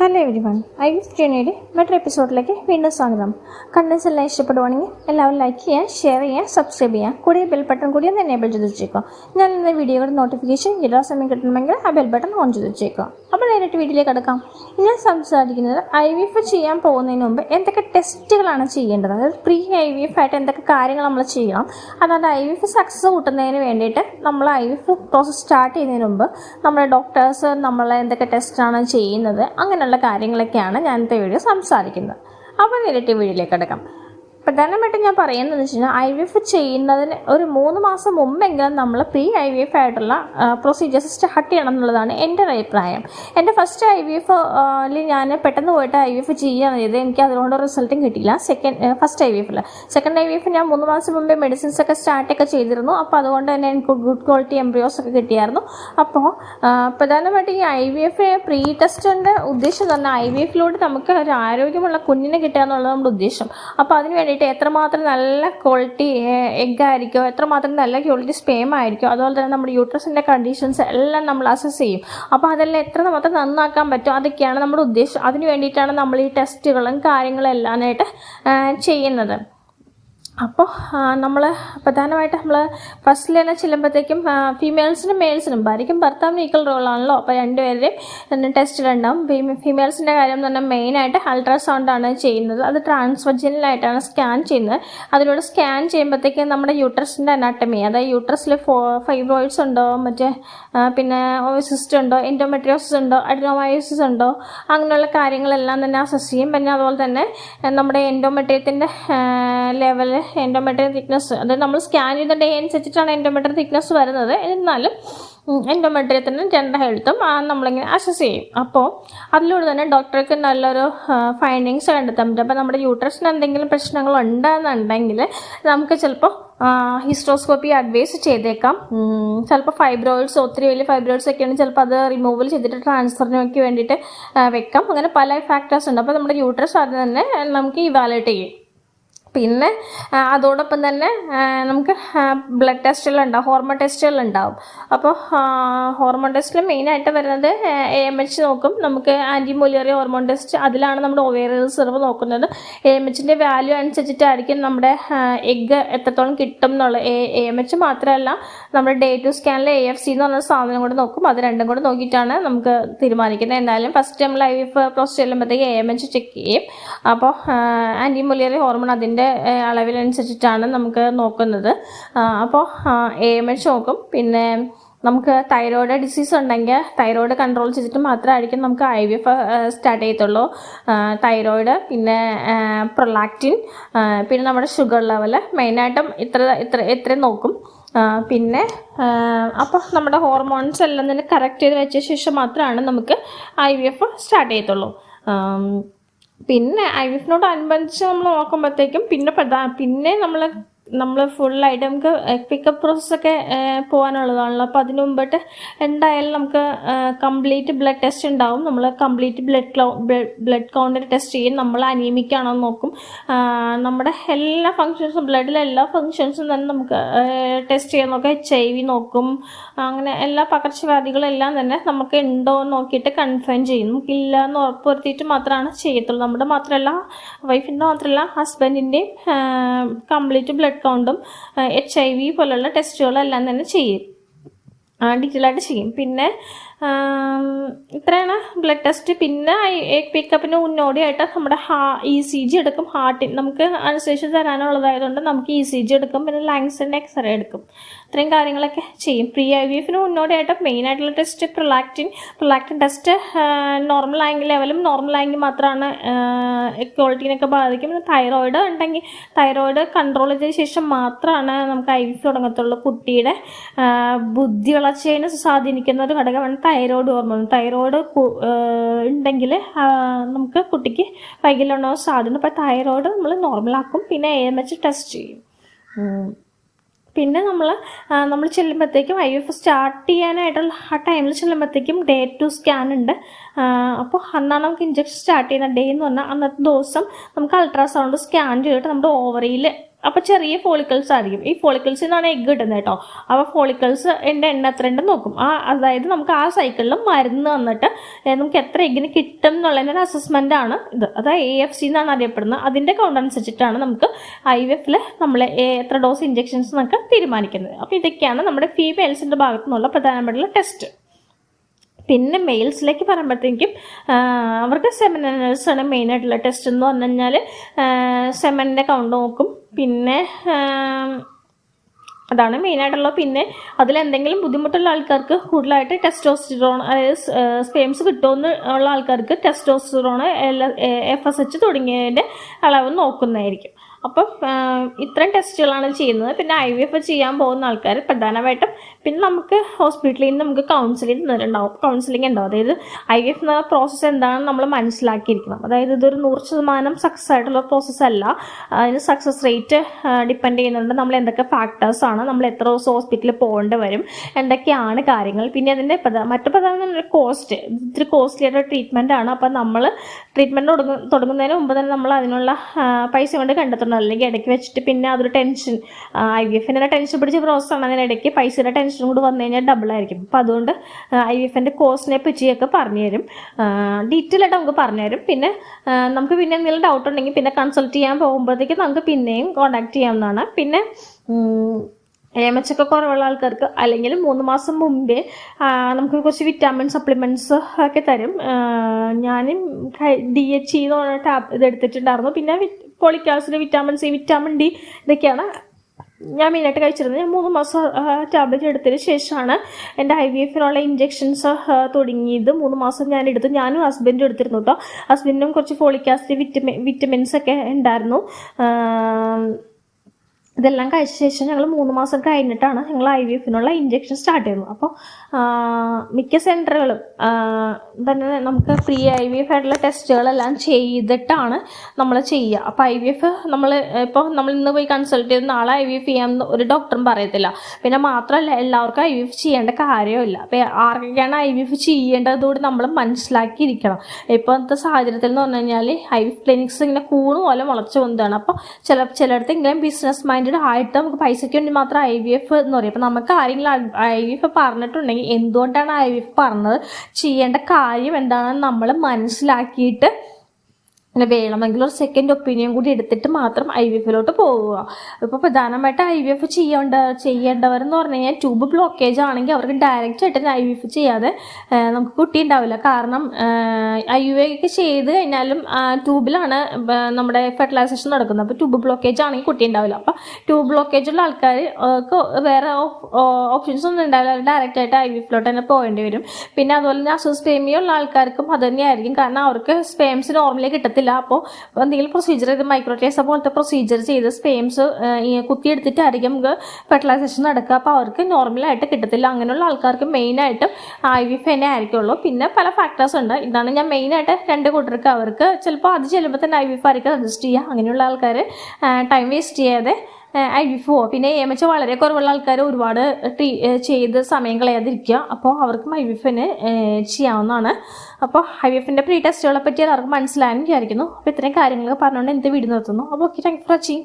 Hello everyone I V F ജേണിയുടെ മറ്റൊരു എപ്പിസോഡിലേക്ക് വീണ്ടും സ്വാഗതം. കണ്ടൻസ് എല്ലാം ഇഷ്ടപ്പെടുവാണെങ്കിൽ എല്ലാവരും ലൈക്ക് ചെയ്യാം ഷെയർ ചെയ്യാം സബ്സ്ക്രൈബ് ചെയ്യാം കൂടിയ ബെൽ ബട്ടൺ കൂടി ഒന്ന് എനേബിൾ ചെയ്ത് വെച്ചേക്കാം. ഞാൻ ഇന്ന് വീഡിയോയുടെ നോട്ടിഫിക്കേഷൻ എല്ലാ സമയം കിട്ടണമെങ്കിൽ ആ ബെൽ ബട്ടൺ ഓൺ ചെയ്ത് വെച്ചേക്കുക അപ്പോൾ നേരിട്ട് വീട്ടിലേക്ക് കിടക്കാം ഞാൻ സംസാരിക്കുന്നത് ഐ വി എഫ് ചെയ്യാൻ പോകുന്നതിന് മുമ്പ് എന്തൊക്കെ ടെസ്റ്റുകളാണ് ചെയ്യേണ്ടത്? അതായത് പ്രീ ഐ വി എഫ് ആയിട്ട് എന്തൊക്കെ കാര്യങ്ങൾ നമ്മൾ ചെയ്യണം? അതായത് ഐ വി എഫ് സക്സസ് കൂട്ടുന്നതിന് വേണ്ടിയിട്ട് നമ്മൾ I V F process start ചെയ്യുന്നതിന് മുമ്പ് നമ്മുടെ ഡോക്ടേഴ്സ് നമ്മളെ എന്തൊക്കെ ടെസ്റ്റാണ് ചെയ്യുന്നത്? അങ്ങനെയുള്ള കാര്യങ്ങളൊക്കെയാണ് ഞാൻ ഇന്നത്തെ വീഡിയോ സംസാരിക്കുന്നത്. അപ്പോൾ നേരിട്ട് വീഡിയോയിലേക്ക് കിടക്കാം പ്രധാനമായിട്ടും ഞാൻ പറയുന്നത് വെച്ച് കഴിഞ്ഞാൽ ഐ വി എഫ് ചെയ്യുന്നതിന് ഒരു മൂന്ന് മാസം മുമ്പെങ്കിലും നമ്മൾ പ്രീ ഐ വി എഫ് ആയിട്ടുള്ള പ്രൊസീജിയേഴ്സ് സ്റ്റാർട്ട് ചെയ്യണം എന്നുള്ളതാണ് എന്റെ ഒരു അഭിപ്രായം. എന്റെ ഫസ്റ്റ് ഐ വി എഫ് ഞാൻ പെട്ടെന്ന് പോയിട്ട് ഐ വി എഫ് ചെയ്യുകയാണ് ചെയ്തത് എനിക്ക് അതുകൊണ്ട് റിസൾട്ടും കിട്ടിയില്ല. സെക്കൻഡ് ഫസ്റ്റ് ഐ വി എഫിൽ സെക്കൻഡ് ഐ വി എഫ് ഞാൻ മൂന്ന് മാസം മുമ്പേ മെഡിസിൻസ് ഒക്കെ സ്റ്റാർട്ടൊക്കെ ചെയ്തിരുന്നു. അപ്പോൾ അതുകൊണ്ട് തന്നെ എനിക്ക് ഗുഡ് ക്വാളിറ്റി എംബ്രിയോസ് ഒക്കെ കിട്ടിയായിരുന്നു. അപ്പോൾ പ്രധാനമായിട്ടും ഈ ഐ വി എഫ് പ്രീ ടെസ്റ്റിന്റെ ഉദ്ദേശം തന്നെ ഐ വി എഫിലൂടെ നമുക്ക് ഒരു ആരോഗ്യമുള്ള കുഞ്ഞിനെ കിട്ടുക എന്നുള്ളത് നമ്മുടെ ഉദ്ദേശം. അപ്പോൾ അതിന് വേണ്ടിയിട്ട് എത്രമാത്രം നല്ല ക്വാളിറ്റി എഗ് ആയിരിക്കും എത്രമാത്രം നല്ല ക്വാളിറ്റി സ്പേം ആയിരിക്കും അതുപോലെ തന്നെ നമ്മുടെ യൂട്രസിന്റെ കണ്ടീഷൻസ് എല്ലാം നമ്മൾ അസസ് ചെയ്യും. അപ്പോൾ അതെല്ലാം എത്ര മാത്രം നന്നാക്കാൻ പറ്റും അതൊക്കെയാണ് നമ്മുടെ ഉദ്ദേശം. അതിന് വേണ്ടിയിട്ടാണ് നമ്മൾ ഈ ടെസ്റ്റുകളും കാര്യങ്ങളും എല്ലാമായിട്ട് ചെയ്യുന്നത്. അപ്പോൾ നമ്മൾ പ്രധാനമായിട്ട് നമ്മൾ ഫസ്റ്റിൽ തന്നെ ചെല്ലുമ്പോഴത്തേക്കും ഫീമെയിൽസിനും മെയിൽസിനും ഭാര്യയ്ക്കും ഭർത്താവിനും ഈക്വൽ റോളാണല്ലോ അപ്പോൾ രണ്ടുപേരുടെയും ടെസ്റ്റിലുണ്ടാവും ഫീമെയിൽസിന്റെ കാര്യം എന്ന് പറഞ്ഞാൽ മെയിനായിട്ട് അൾട്രാസൗണ്ടാണ് ചെയ്യുന്നത്. അത് ട്രാൻസ്ഫർജിനലായിട്ടാണ് സ്കാൻ ചെയ്യുന്നത്. അതിലൂടെ സ്കാൻ ചെയ്യുമ്പോഴത്തേക്കും നമ്മുടെ യൂട്രസിന്റെ അനാട്ടമി അതായത് യൂട്രസിൽ ഫൈബ്രോയിഡ്സ് ഉണ്ടോ മറ്റേ പിന്നെ സിസ്റ്റ് ഉണ്ടോ എൻഡോമെട്രിയോസിസ് ഉണ്ടോ അഡിനോമയോസിസ് ഉണ്ടോ അങ്ങനെയുള്ള കാര്യങ്ങളെല്ലാം തന്നെ അസസ് ചെയ്യും. പിന്നെ അതുപോലെ തന്നെ നമ്മുടെ എൻഡോമെട്രിയത്തിന്റെ ലെവൽ എൻഡോമെട്രിയം തിക്നെസ് അത് നമ്മൾ സ്കാൻ ചെയ്ത ഡേ അനുസരിച്ചിട്ടാണ് എൻഡോമെട്രിയം തിക്നെസ് വരുന്നത്. എന്നാലും എൻഡോമെട്രിയത്തിന്റെ ജെൻഡർ ഹെൽത്തും നമ്മളിങ്ങനെ അസസ് ചെയ്യും. അപ്പോൾ അതിലൂടെ തന്നെ ഡോക്ടർക്ക് നല്ലൊരു ഫൈൻഡിങ്സ് കണ്ടെത്താൻ പറ്റും. അപ്പോൾ നമ്മുടെ യൂട്രസിന് എന്തെങ്കിലും പ്രശ്നങ്ങൾ ഉണ്ടെന്നുണ്ടെങ്കിൽ നമുക്ക് ചിലപ്പോൾ ഹിസ്ട്രോസ്കോപ്പി അഡ്വൈസ് ചെയ്തേക്കാം. ചിലപ്പോൾ ഫൈബ്രോയിഡ്സ് ഒത്തിരി വലിയ ഫൈബ്രോയിഡ്സ് ഒക്കെ ആണെങ്കിൽ ചിലപ്പോൾ അത് റിമൂവൽ ചെയ്തിട്ട് ട്രാൻസ്ഫറിനൊക്കെ വേണ്ടിയിട്ട് വെക്കാം. അങ്ങനെ പല ഫാക്ടേഴ്സ് ഉണ്ട്. അപ്പോൾ നമ്മുടെ യൂട്രസ് അത് തന്നെ നമുക്ക് ഇവാലുവേറ്റ് ചെയ്യും. പിന്നെ അതോടൊപ്പം തന്നെ നമുക്ക് ബ്ലഡ് ടെസ്റ്റുകളുണ്ടാവും ഹോർമോൺ ടെസ്റ്റുകളുണ്ടാവും അപ്പോൾ ഹോർമോൺ ടെസ്റ്റിൽ മെയിനായിട്ട് വരുന്നത് എ എം എച്ച് നോക്കും. നമുക്ക് ആന്റിമോലിയറി ഹോർമോൺ ടെസ്റ്റ് അതിലാണ് നമ്മുടെ ഒവേറി റിസർവ് നോക്കുന്നത്. എ എം എച്ചിന്റെ വാല്യൂ അനുസരിച്ചിട്ടായിരിക്കും നമ്മുടെ എഗ്ഗ് എത്രത്തോളം കിട്ടും എന്നുള്ളത് എ എം എച്ച് മാത്രമല്ല നമ്മുടെ ഡേ ടു സ്കാനിൽ എ എഫ് സി എന്ന് പറഞ്ഞ സാധനം കൂടെ നോക്കും. അത് രണ്ടും കൂടെ നോക്കിയിട്ടാണ് നമുക്ക് തീരുമാനിക്കുന്നത്. എന്തായാലും ഫസ്റ്റ് നമ്മൾ എഫ് പ്രോസസ് ചെല്ലുമ്പോഴത്തേക്ക് എ എം എച്ച് ചെക്ക് ചെയ്യും. അപ്പോൾ ആന്റിമോലിയറി ഹോർമോൺ അതിന്റെ അതിന്റെ അളവിനനുസരിച്ചിട്ടാണ് നമുക്ക് നോക്കുന്നത്. അപ്പോൾ എ എം എച്ച് നോക്കും പിന്നെ നമുക്ക് തൈറോയ്ഡ് ഡിസീസ് ഉണ്ടെങ്കിൽ തൈറോയ്ഡ് കൺട്രോൾ ചെയ്തിട്ട് മാത്രമായിരിക്കും നമുക്ക് ഐ വി എഫ് സ്റ്റാർട്ട് ചെയ്യത്തുള്ളൂ. തൈറോയ്ഡ് പിന്നെ പ്രൊലാക്റ്റിൻ പിന്നെ നമ്മുടെ ഷുഗർ ലെവൽ മെയിനായിട്ടും ഇത്ര ഇത്ര ഇത്രയും നോക്കും. പിന്നെ അപ്പോൾ നമ്മുടെ ഹോർമോൺസ് എല്ലാം തന്നെ കറക്റ്റ് ചെയ്ത് വെച്ച ശേഷം മാത്രമാണ് നമുക്ക് ഐ വി എഫ് സ്റ്റാർട്ട് ചെയ്യത്തുള്ളൂ. പിന്നെ ഐ വിഫിനോട് അനുബന്ധിച്ച് നമ്മൾ നോക്കുമ്പോഴത്തേക്കും പിന്നെ പിന്നെ നമ്മൾ നമ്മൾ ഫുള്ളായിട്ട് നമുക്ക് പിക്കപ്പ് പ്രോസസ്സൊക്കെ പോകാനുള്ളതാണല്ലോ അപ്പോൾ അതിന് മുമ്പിട്ട് എന്തായാലും നമുക്ക് കംപ്ലീറ്റ് ബ്ലഡ് ടെസ്റ്റ് ഉണ്ടാവും. നമ്മൾ കംപ്ലീറ്റ് ബ്ലഡ് ബ്ലഡ് കൗണ്ടിൽ ടെസ്റ്റ് ചെയ്യും. നമ്മൾ അനീമിക്കാണോ നോക്കും. നമ്മുടെ എല്ലാ ഫങ്ഷൻസും ബ്ലഡിലെ എല്ലാ ഫങ്ഷൻസും തന്നെ നമുക്ക് ടെസ്റ്റ് ചെയ്യാൻ നോക്കാം. എച്ച് ഐ വി നോക്കും. അങ്ങനെ എല്ലാ പകർച്ചവ്യാധികളെല്ലാം തന്നെ നമുക്ക് ഉണ്ടോ എന്ന് നോക്കിയിട്ട് കൺഫേം ചെയ്യും. നമുക്കില്ല എന്ന് ഉറപ്പുവരുത്തിയിട്ട് മാത്രമാണ് ചെയ്യത്തുള്ളൂ. നമ്മുടെ മാത്രമല്ല വൈഫിന്റെ മാത്രമല്ല ഹസ്ബൻഡിന്റെയും കംപ്ലീറ്റ് ബ്ലഡ് കൗണ്ടും എച്ച് ഐ വി പോലുള്ള ടെസ്റ്റുകളെല്ലാം തന്നെ ചെയ്യും. ഡീറ്റെയിൽ ആയിട്ട് ചെയ്യും. പിന്നെ ഇത്രയാണ് ബ്ലഡ് ടെസ്റ്റ് പിന്നെ പിക്കപ്പിന് മുന്നോടിയായിട്ട് നമ്മുടെ ഹാ ഇ സി ജി എടുക്കും. ഹാർട്ടിൻ നമുക്ക് അനുസരിച്ച് തരാനുള്ളതായതുകൊണ്ട് നമുക്ക് ഇ സി ജി എടുക്കും. പിന്നെ ലങ്സിന്റെ എക്സ്റേ എടുക്കും. ഇത്രയും കാര്യങ്ങളൊക്കെ ചെയ്യും. പ്രീ ഐ വി എഫിന് മുന്നോടിയായിട്ട് മെയിൻ ആയിട്ടുള്ള test prolactin prolactin test normal ആയെങ്കിൽ ലെവലും നോർമൽ ആയെങ്കിൽ മാത്രമാണ് ക്വാളിറ്റീനൊക്കെ ബാധിക്കും. പിന്നെ തൈറോയിഡ് ഉണ്ടെങ്കിൽ തൈറോയിഡ് കൺട്രോൾ ചെയ്ത ശേഷം മാത്രമാണ് നമുക്ക് ഐ വി എഫ് തുടങ്ങത്തുള്ളൂ. കുട്ടിയുടെ ബുദ്ധി വളർച്ചയെ സ്വാധീനിക്കുന്ന ഒരു ഘടകമാണ് തൈറോയ്ഡ് ഹോർമോൺ തൈറോയ്ഡ് ഉണ്ടെങ്കിൽ നമുക്ക് കുട്ടിക്ക് വൈകല്യമുണ്ടാവാൻ സാധ്യത അപ്പോൾ തൈറോയ്ഡ് നമ്മൾ നോർമലാക്കും പിന്നെ എ എം എച്ച് ടെസ്റ്റ് ചെയ്യും. പിന്നെ നമ്മൾ നമ്മൾ ചെല്ലുമ്പോഴത്തേക്കും ഐ എഫ് സ്റ്റാർട്ട് ചെയ്യാനായിട്ടുള്ള ആ ടൈമിൽ ചെല്ലുമ്പോഴത്തേക്കും ഡേ ടു സ്കാൻ ഉണ്ട്. അപ്പോൾ അന്നാണ് നമുക്ക് ഇഞ്ചക്ഷൻ സ്റ്റാർട്ട് ചെയ്യുന്ന ഡേ എന്ന് പറഞ്ഞാൽ അന്നത്തെ ദിവസം നമുക്ക് അൾട്രാസൗണ്ട് സ്കാൻ ചെയ്തിട്ട് നമ്മുടെ ഓവറിയിൽ അപ്പോൾ ചെറിയ ഫോളിക്കിൾസ് ആയിരിക്കും. ഈ ഫോളിക്കിൾസിൽ നിന്നാണ് എഗ്ഗ് കിട്ടുന്നത് കേട്ടോ അപ്പോൾ ഫോളിക്കിൾസ് എന്റെ ഉണ്ടെന്ന് നോക്കും. ആ അതായത് നമുക്ക് ആ സൈക്കിളിൽ മരുന്ന് വന്നിട്ട് നമുക്ക് എത്ര എഗ്ഗിന് കിട്ടും എന്നുള്ളതിന്റെ ഒരു അസസ്മെന്റ് ആണ് ഇത്. അതായത് എ എഫ് സി എന്നാണ് അറിയപ്പെടുന്നത്. അതിന്റെ കൗണ്ട് അനുസരിച്ചിട്ടാണ് നമുക്ക് ഐ വി എഫിൽ നമ്മൾ എത്ര ഡോസ് ഇഞ്ചെക്ഷൻസ് നമുക്ക് തീരുമാനിക്കുന്നത്. അപ്പോൾ ഇതൊക്കെയാണ് നമ്മുടെ ഫീമെയിൽസിന്റെ ഭാഗത്തു നിന്നുള്ള ടെസ്റ്റ് പിന്നെ മെയിൽസിലേക്ക് പറയുമ്പോഴത്തേക്കും അവർക്ക് മെയിൻ ആയിട്ടുള്ള ടെസ്റ്റ് എന്ന് പറഞ്ഞു കഴിഞ്ഞാൽ സെമന്റെ കൗണ്ട് നോക്കും. പിന്നെ അതാണ് മെയിനായിട്ടുള്ളത് പിന്നെ അതിലെന്തെങ്കിലും ബുദ്ധിമുട്ടുള്ള ആൾക്കാർക്ക് കൂടുതലായിട്ട് ടെസ്റ്റോസ്റ്റിറോൺ അതായത് സ്പേംസ് കിട്ടുമെന്ന് ഉള്ള ആൾക്കാർക്ക് ടെസ്റ്റോസ്റ്റിറോൺ എഫ് എസ് എച്ച് തുടങ്ങിയതിന്റെ അളവ് നോക്കുന്നതായിരിക്കും. അപ്പം ഇത്രയും ടെസ്റ്റുകളാണ് ചെയ്യുന്നത്. പിന്നെ ഐ വി എഫ് ചെയ്യാൻ പോകുന്ന ആൾക്കാർ പ്രധാനമായിട്ടും പിന്നെ നമുക്ക് ഹോസ്പിറ്റലിൽ നിന്ന് നമുക്ക് കൗൺസിലിംഗ് തന്നിട്ടുണ്ടാവും. കൗൺസിലിംഗ് ഉണ്ടാവും അതായത് ഐ വി എഫ് എന്ന പ്രോസസ്സ് എന്താണെന്ന് നമ്മൾ മനസ്സിലാക്കിയിരിക്കണം. അതായത് ഇതൊരു നൂറ് ശതമാനം സക്സസ് ആയിട്ടുള്ള പ്രോസസ്സ് അല്ല. അതിന് സക്സസ് റേറ്റ് ഡിപ്പെൻഡ് ചെയ്യുന്നുണ്ട്. നമ്മൾ എന്തൊക്കെ ഫാക്ടേഴ്സ് ആണ് നമ്മൾ എത്ര ദിവസം ഹോസ്പിറ്റലിൽ പോകേണ്ടി വരും എന്തൊക്കെയാണ് കാര്യങ്ങൾ. പിന്നെ അതിന്റെ മറ്റു പ്രധാന കോസ്റ്റ് ഇത്തിരി കോസ്റ്റ്ലി ആയിട്ടുള്ള ട്രീറ്റ്മെന്റ് ആണ്. അപ്പം നമ്മൾ ട്രീറ്റ്മെന്റ് തുടങ്ങും തുടങ്ങുന്നതിന് മുമ്പ് തന്നെ നമ്മൾ അതിനുള്ള പൈസ കൊണ്ട് കണ്ടെത്തണം. അല്ലെങ്കിൽ ഇടയ്ക്ക് വെച്ചിട്ട് പിന്നെ അതൊരു ടെൻഷൻ ഐ വി എഫിന്റെ ടെൻഷൻ പിടിച്ച പ്രോസസ്സാണ് അതിനിടയ്ക്ക് പൈസയുടെ ടെൻഷനും കൂടി വന്നു കഴിഞ്ഞാൽ ഡബിൾ ആയിരിക്കും. അപ്പോൾ അതുകൊണ്ട് ഐ വി എഫിന്റെ കോസ്റ്റിനെ പറ്റിയൊക്കെ പറഞ്ഞു തരും. ഡീറ്റെയിൽ ആയിട്ട് നമുക്ക് പറഞ്ഞു തരും. പിന്നെ നമുക്ക് പിന്നെ എന്തെങ്കിലും ഡൗട്ട് ഉണ്ടെങ്കിൽ പിന്നെ കൺസൾട്ട് ചെയ്യാൻ പോകുമ്പോഴത്തേക്ക് നമുക്ക് പിന്നെയും കോൺടാക്ട് ചെയ്യാവുന്നതാണ്. പിന്നെ ഏമച്ചൊക്കെ കുറവുള്ള ആൾക്കാർക്ക് അല്ലെങ്കിൽ മൂന്ന് മാസം മുമ്പേ നമുക്ക് കുറച്ച് വിറ്റാമിൻ സപ്ലിമെന്റ്സ് ഒക്കെ തരും. ഞാനും ഡി എച്ച് ഇ എന്ന് പറഞ്ഞ ടാബ് ഇത് എടുത്തിട്ടുണ്ടായിരുന്നു. പിന്നെ folic acid vitamin C vitamin D ഇതൊക്കെയാണ് ഞാൻ മെയിനായിട്ട് കഴിച്ചിരുന്നത്. ഞാൻ മൂന്ന് മാസം ടാബ്ലറ്റ് എടുത്തതിന് ശേഷമാണ് എന്റെ ഐ വി എഫിനുള്ള ഇഞ്ചെക്ഷൻസ് തുടങ്ങിയത്. മൂന്ന് മാസം ഞാൻ എടുത്തു. ഞാനും ഹസ്ബൻഡും എടുത്തിരുന്നു കേട്ടോ ഹസ്ബൻഡിനും കുറച്ച് ഫോളിക് ആസിഡ് വിറ്റമിൻ വിറ്റമിൻസ് ഒക്കെ ഉണ്ടായിരുന്നു. ഇതെല്ലാം കഴിച്ച ശേഷം ഞങ്ങൾ മൂന്ന് മാസം കഴിഞ്ഞിട്ടാണ് ഞങ്ങൾ ഐ വി എഫിനുള്ള ഇഞ്ചെക്ഷൻ സ്റ്റാർട്ട് ചെയ്തത് അപ്പോൾ മിക്ക സെന്ററുകളും തന്നെ നമുക്ക് ഫ്രീ ഐ വി എഫ് ആയിട്ടുള്ള ടെസ്റ്റുകളെല്ലാം ചെയ്തിട്ടാണ് നമ്മൾ ചെയ്യുക. അപ്പോൾ ഐ വി എഫ് നമ്മൾ ഇപ്പോൾ നമ്മൾ ഇന്ന് പോയി കൺസൾട്ട് ചെയ്ത് നാളെ ഐ വി എഫ് ചെയ്യാമെന്ന് ഒരു ഡോക്ടറും പറയത്തില്ല. പിന്നെ മാത്രമല്ല എല്ലാവർക്കും ഐ വി എഫ് ചെയ്യേണ്ട കാര്യമില്ല അപ്പോൾ ആർക്കൊക്കെയാണ് ഐ വി എഫ് ചെയ്യേണ്ടതുകൂടി നമ്മൾ മനസ്സിലാക്കിയിരിക്കണം. ഇപ്പോഴത്തെ സാഹചര്യത്തിൽ എന്ന് പറഞ്ഞു കഴിഞ്ഞാൽ ഐ വി എഫ് ക്ലിനിക്സ് ഇങ്ങനെ കൂണ് പോലെ മുളച്ചു വന്നതാണ് അപ്പോൾ ചില ചിലയിടത്ത് ഇങ്ങനെ ബിസിനസ് മൈൻഡഡ് ആയിട്ട് നമുക്ക് പൈസയ്ക്ക് വേണ്ടി മാത്രം ഐ വി എഫ് എന്ന് പറയും. അപ്പം നമുക്ക് ആരെങ്കിലും ഐ വി എഫ് പറഞ്ഞിട്ടുണ്ടെങ്കിൽ എന്തുകൊണ്ടാണ് ഐ വി എഫ് പറഞ്ഞത്? ചെയ്യേണ്ട കാര്യം എന്താണെന്ന് നമ്മൾ മനസ്സിലാക്കിയിട്ട് പിന്നെ വേണമെങ്കിൽ ഒരു സെക്കൻഡ് ഒപ്പീനിയൻ കൂടി എടുത്തിട്ട് മാത്രം ഐ വി എഫിലോട്ട് പോവുക. ഇപ്പോൾ പ്രധാനമായിട്ട് ഐ വി എഫ് ചെയ്യേണ്ട ചെയ്യേണ്ടവരെന്ന് പറഞ്ഞു കഴിഞ്ഞാൽ ട്യൂബ് ബ്ലോക്കേജ് ആണെങ്കിൽ അവർക്ക് ഡയറക്റ്റ് ആയിട്ട് ഐ വി എഫ് ചെയ്യാതെ നമുക്ക് കുട്ടി ഉണ്ടാവില്ല കാരണം ഐ യു ഒക്കെ ചെയ്ത് കഴിഞ്ഞാലും ട്യൂബിലാണ് നമ്മുടെ ഫെർട്ടിലൈസേഷൻ നടക്കുന്നത്. അപ്പോൾ ട്യൂബ് ബ്ലോക്കേജ് ആണെങ്കിൽ കുട്ടി ഉണ്ടാവില്ല അപ്പോൾ ട്യൂബ് ബ്ലോക്കേജ് ഉള്ള ആൾക്കാർ വേറെ ഓപ്ഷൻസ് ഒന്നും ഉണ്ടാവില്ല. ഡയറക്റ്റ് ആയിട്ട് ഐ വി എഫിലോട്ട് തന്നെ പോകേണ്ടി വരും. പിന്നെ അതുപോലെ തന്നെ അസുസ്പേമിയുള്ള ആൾക്കാർക്കും അത് തന്നെയായിരിക്കും. കാരണം അവർക്ക് സ്പേംസ് നോർമലി കിട്ടത്തില്ല. അപ്പോൾ എന്തെങ്കിലും പ്രൊസീജിയർ ചെയ്ത് മൈക്രോട്ടേസ പോലത്തെ പ്രൊസീജിയർ ചെയ്ത് സ്പെയിംസ് കുത്തിയെടുത്തിട്ടായിരിക്കും നമുക്ക് ഫെർട്ടിലൈസേഷൻ നടക്കുക. അപ്പോൾ അവർക്ക് നോർമലായിട്ട് കിട്ടത്തില്ല. അങ്ങനെയുള്ള ആൾക്കാർക്ക് മെയിനായിട്ടും ഐ വി ഫെനെ ആയിരിക്കുള്ളൂ. പിന്നെ പല ഫാക്ടേഴ്സ് ഉണ്ട്. ഇതാണ് ഞാൻ മെയിനായിട്ട് രണ്ട് കൂട്ടർക്ക് അവർക്ക് ചിലപ്പോൾ അത് ചെല്ലുമ്പോൾ തന്നെ ഐ വി എഫ് ആയിരിക്കും സജസ്റ്റ് ചെയ്യുക അങ്ങനെയുള്ള ആൾക്കാർ ടൈം വേസ്റ്റ് ചെയ്യാതെ ഐ വി എഫ് പോവുക പിന്നെ എം എച്ച് വളരെ കുറവുള്ള ആൾക്കാർ ഒരുപാട് ട്രീ ചെയ്ത് സമയം കളയാതിരിക്കുക. അപ്പോൾ അവർക്കും ഐ വി എഫിന് ചെയ്യാവുന്നതാണ്. അപ്പോൾ ഐ വി എഫിന്റെ പ്രീ ടെസ്റ്റുകളെ പറ്റി എല്ലാവർക്കും മനസ്സിലായെന്ന് വിചാരിക്കുന്നു. അപ്പോൾ ഇത്രയും കാര്യങ്ങളൊക്കെ പറഞ്ഞുകൊണ്ട് എന്ത് വീട് നിർത്തുന്നു. അപ്പോൾ ഓക്കെ താങ്ക് ഫോർ വാച്ചിങ്